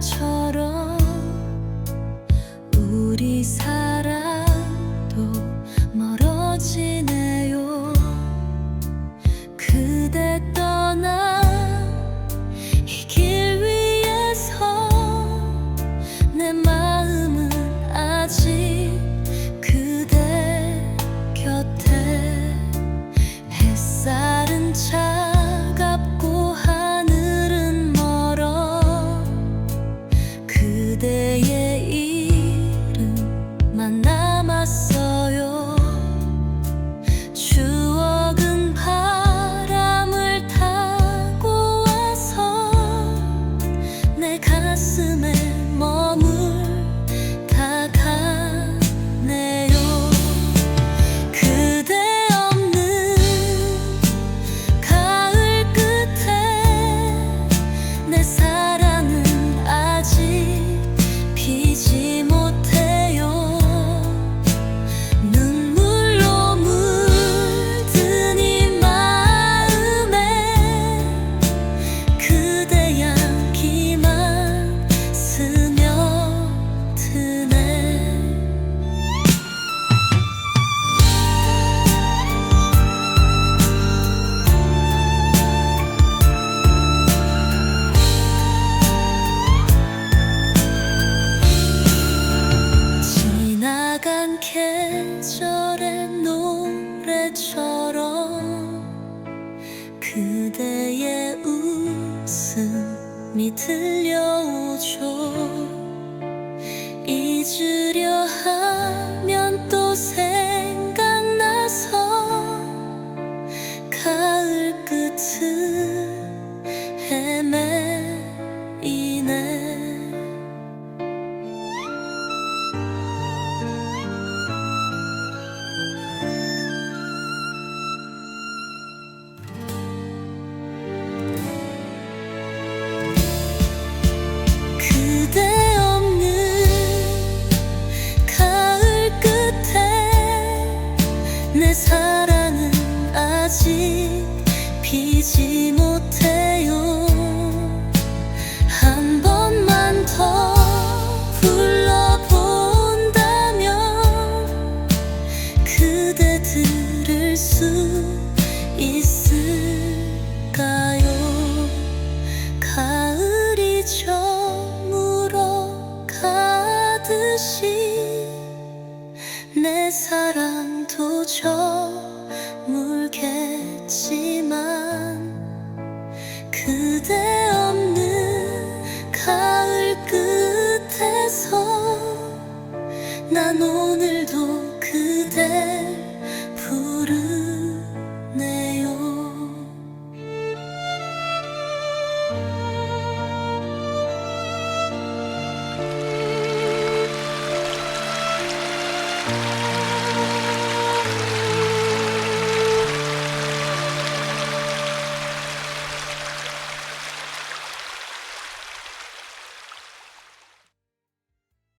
처럼 우리 사랑 계절의 노래처럼 그대의 웃음이 들려오죠. 잊으려 하면 또새 사랑은 아직 피지 못해요. 한 번만 더 불러본다면 그대 들을 수 도 저 물겠지만 그대 없는 가을 끝에서 난 오늘도 그대